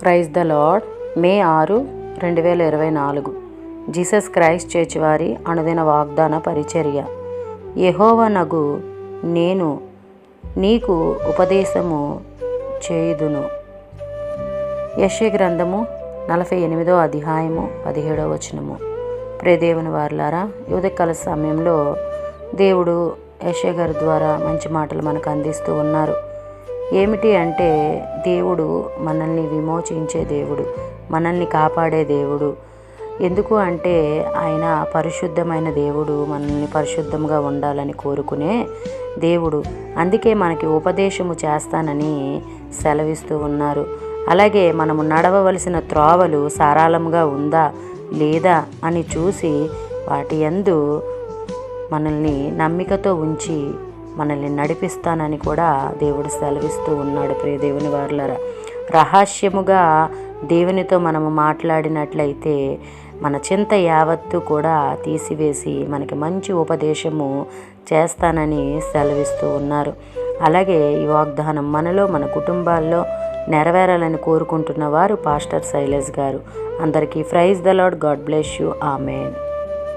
Praise the lord మే ఆరు రెండు వేల ఇరవై నాలుగు. జీసస్ క్రైస్ట్ చర్చ్ వారి అనుదిన వాగ్దాన పరిచర్య. యహోవనగు నేను నీకు ఉపదేశము చేయుదును. యశ్య గ్రంథము నలభై ఎనిమిదో అధ్యాయము పదిహేడో వచనము. ప్రేదేవుని వారులారా యువతకాల సమయంలో దేవుడు యశ్య గారి ద్వారా మంచి మాటలు మనకు అందిస్తూ ఉన్నారు. ఏమిటి అంటే దేవుడు మనల్ని విమోచించే దేవుడు మనల్ని కాపాడే దేవుడు. ఎందుకు అంటే ఆయన పరిశుద్ధమైన దేవుడు మనల్ని పరిశుద్ధంగా ఉండాలని కోరుకునే దేవుడు. అందుకే మనకి ఉపదేశము చేస్తానని సెలవిస్తూ ఉన్నారు. అలాగే మనము నడవవలసిన త్రోవలు సారాళంగా ఉందా లేదా అని చూసి వాటి యందు మనల్ని నమ్మికతో ఉంచి మనల్ని నడిపిస్తానని కూడా దేవుడు సెలవిస్తూ ఉన్నాడు ప్రియ దేవుని వారులరా. రహస్యముగా దేవునితో మనము మాట్లాడినట్లయితే మన చింత యావత్తు కూడా తీసివేసి మనకి మంచి ఉపదేశము చేస్తానని సెలవిస్తూ ఉన్నారు. అలాగే ఈ వాగ్దానం మనలో మన కుటుంబాల్లో నెరవేరాలని కోరుకుంటున్న వారు పాస్టర్ శైలేష్ గారు. అందరికీ praise the Lord God bless you. Amen.